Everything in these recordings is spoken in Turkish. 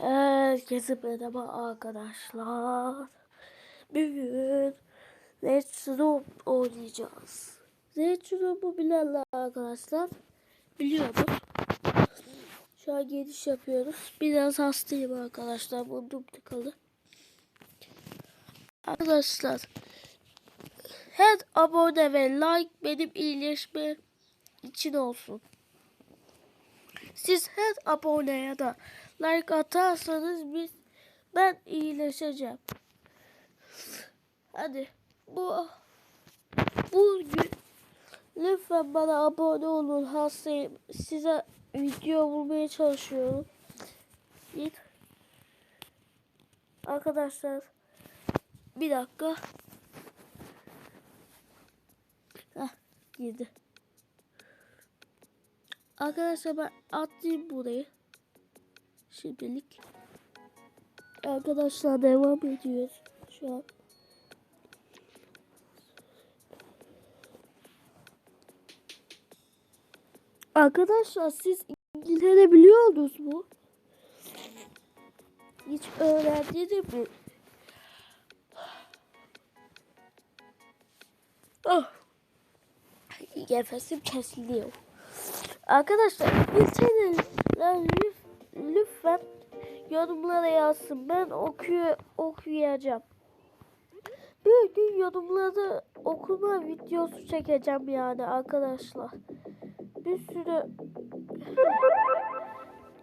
Herkese merhaba arkadaşlar. Bugün Let's Room oynayacağız. Let's Room'u bilenler arkadaşlar biliyordur. Şu an giriş yapıyoruz. Biraz hastayım arkadaşlar. Burnum tıkalı. Arkadaşlar her abone ve like benim iyileşme için olsun. Siz her abone ya da like atarsanız biz ben iyileşeceğim. Hadi bu bugün lütfen bana abone olun hastayım. Size video bulmaya çalışıyorum. Bir arkadaşlar bir dakika. Heh, girdi. Arkadaşlar ben atlayayım burayı. Şimdilik. Arkadaşlar devam ediyoruz şu an. Arkadaşlar siz İngiltere biliyordunuz mu? Hiç öğrendiniz mi? Oh. Nefesim kesiliyor. Arkadaşlar İngiltere'liler lüf- lütfen yorumlara yazsın. Ben okuyor, okuyacağım. Bir gün yorumları okuma videosu çekeceğim yani arkadaşlar. Bir sürü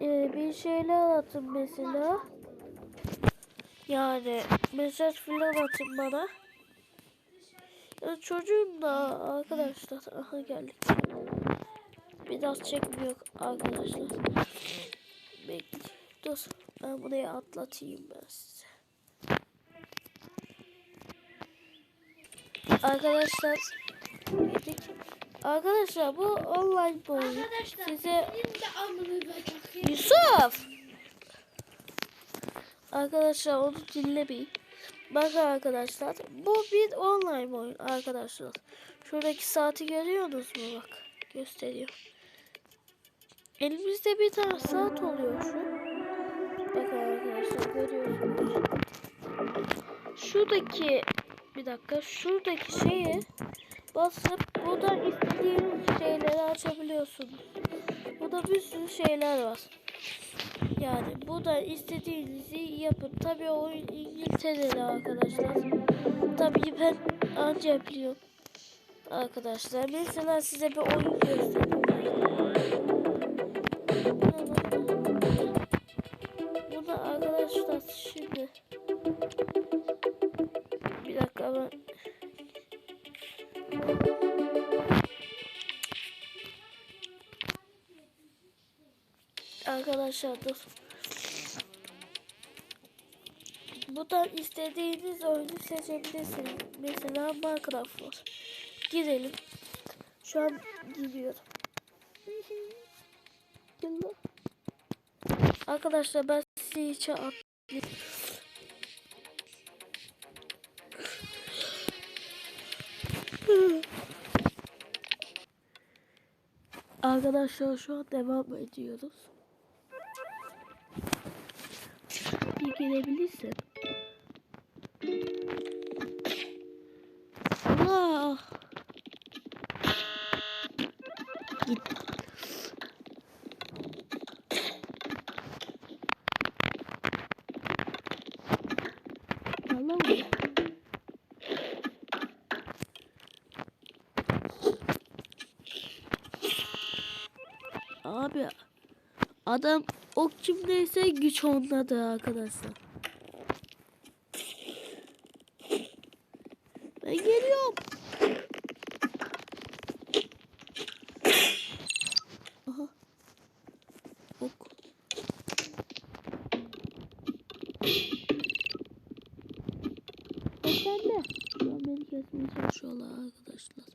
e, bir şeyler atın mesela. Yani mesaj falan atın bana. Ya çocuğum da arkadaşlar. Aha geldik. Biraz çekmiyor arkadaşlar. Bekle. Dur. Ben buraya atlatayım ben size. Arkadaşlar. Gittik. Arkadaşlar bu online bir oyun. Size. Yusuf. Arkadaşlar onu dinlemeyin. Bakın arkadaşlar bu bir online oyun arkadaşlar. Şuradaki saati görüyorsunuz mu bak gösteriyor. Elimizde bir tane saat oluyor şu. Bakın arkadaşlar görüyorsunuz. Şuradaki bir dakika şuradaki şeyi basıp buradan istediğiniz şeyleri açabiliyorsunuz. Burada bir sürü şeyler var. Yani burada istediğinizi yapın. Tabii oyun İngiltere'de arkadaşlar. Tabii ben anca biliyorum. Arkadaşlar mesela size bir oyun göstereyim. Burada arkadaşlar şimdi bir dakika ben Arkadaşlar dur. Buradan istediğiniz oyunu seçebilirsiniz. Mesela Minecraft var. Girelim. Şu an lan. Arkadaşlar ben içe atlayayım. Arkadaşlar şu an devam ediyoruz. Bir girebilirsin. Allah. Git. Yalan mı? Abi adam ok kimdeyse güç ondadır arkadaşlar. Ben geliyorum. Aha. Ok. Şu an beni kesmeye çalışıyorlar arkadaşlar.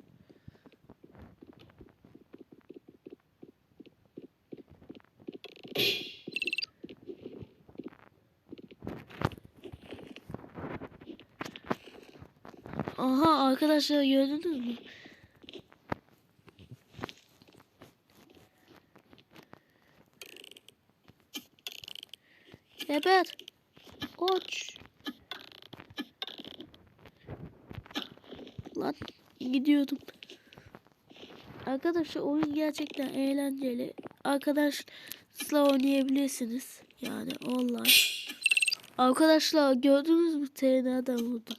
Aha arkadaşlar gördünüz mü? Geber. Koç. Lan gidiyordum. Arkadaşlar oyun gerçekten eğlenceli. Arkadaşla oynayabilirsiniz. Yani online. Arkadaşlar gördünüz mü TNA'dan vurdum.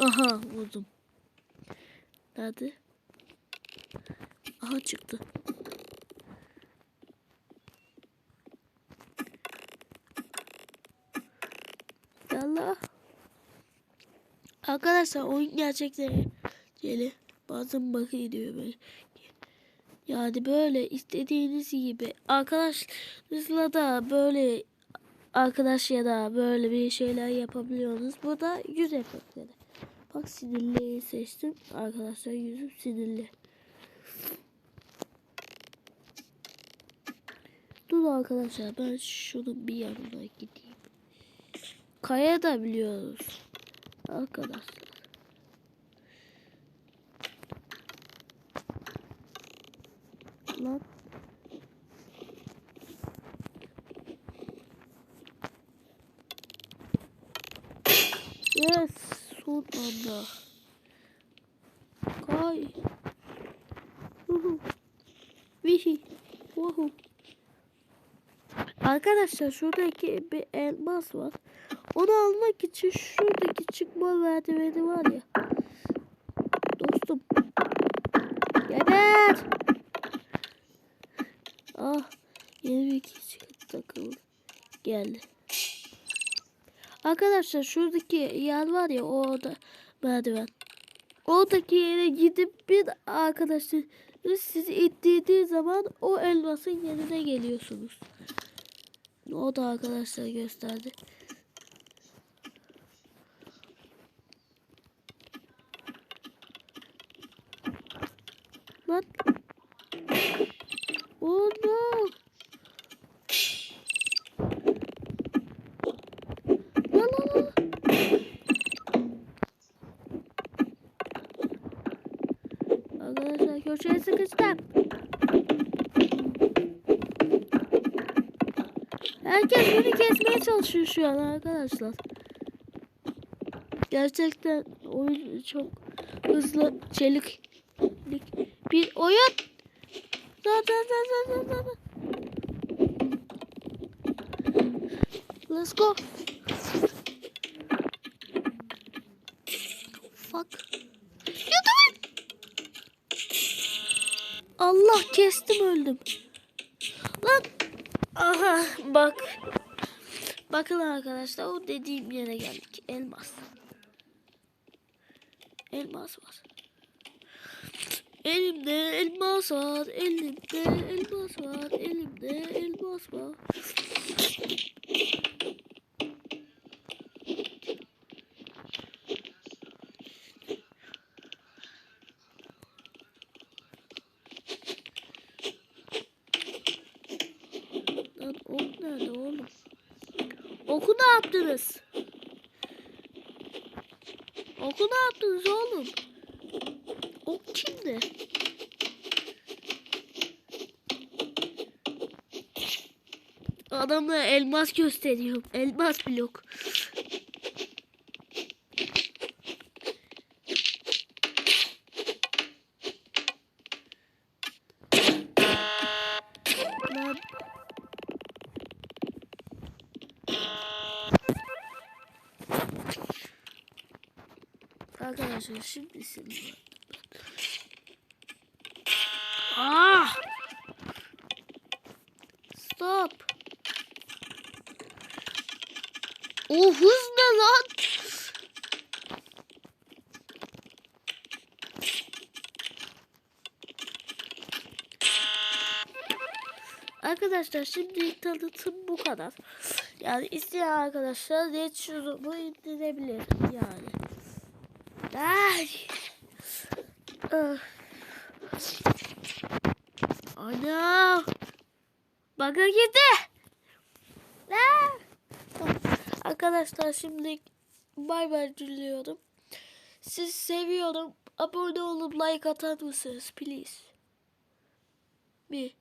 Aha vurdum. Nerede? Aha çıktı. Yallah. Arkadaşlar oyun gerçekten eğlenceli. Bazen bakı gidiyor böyle. Yani böyle istediğiniz gibi arkadaşlarınızla da böyle arkadaş ya da böyle bir şeyler yapabiliyorsunuz. Bu da yüz efektleri. Bak sinirliyi seçtim. Arkadaşlar yüzüm sinirli. Dur arkadaşlar ben şunun bir yanına gideyim. Kaya da biliyoruz. Arkadaşlar. Lan. Yes, son anda. Kay. Vihi. Uhu. Arkadaşlar şuradaki bir elmas var. Onu almak için şuradaki çıkma merdiveni var ya. Dostum. Geber. Ah. Yeni bir kişi takıldı. Geldi. Arkadaşlar şuradaki yer var ya orada merdiven. Oradaki yere gidip bir arkadaşlar sizi ittirdiği zaman o elmasın yerine geliyorsunuz. O da arkadaşlar gösterdi. Lan. Oh no. Lan lan lan. Arkadaşlar köşeye sıkıştım. Herkes beni kesmeye çalışıyor şu an arkadaşlar. Gerçekten oyun çok hızlı, çelik bir oyun. Da da da da da da. Let's go. Fuck. YouTube. Allah kestim öldüm. Aha bak. Bakın arkadaşlar o dediğim yere geldik. Elmas. Elmas var. Elimde elmas var. Elimde elmas var. Elimde elmas var. Lan ok nerede oğlum? Oku ne yaptınız? Oku ne yaptınız oğlum? Ok kimde? Adamla elmas gösteriyorum. Elmas blok. Lan. Arkadaşlar şimdi sinirlendim. Ah! Stop. O hız ne lan? Arkadaşlar şimdi tanıtım bu kadar. Yani isteyen arkadaşlar net şurubu indirebilir yani. Ay. Ah. Ana. Baka gitti. Arkadaşlar şimdi bay bay diliyorum. Sizi seviyorum. abone olup like atar mısınız please? Bir.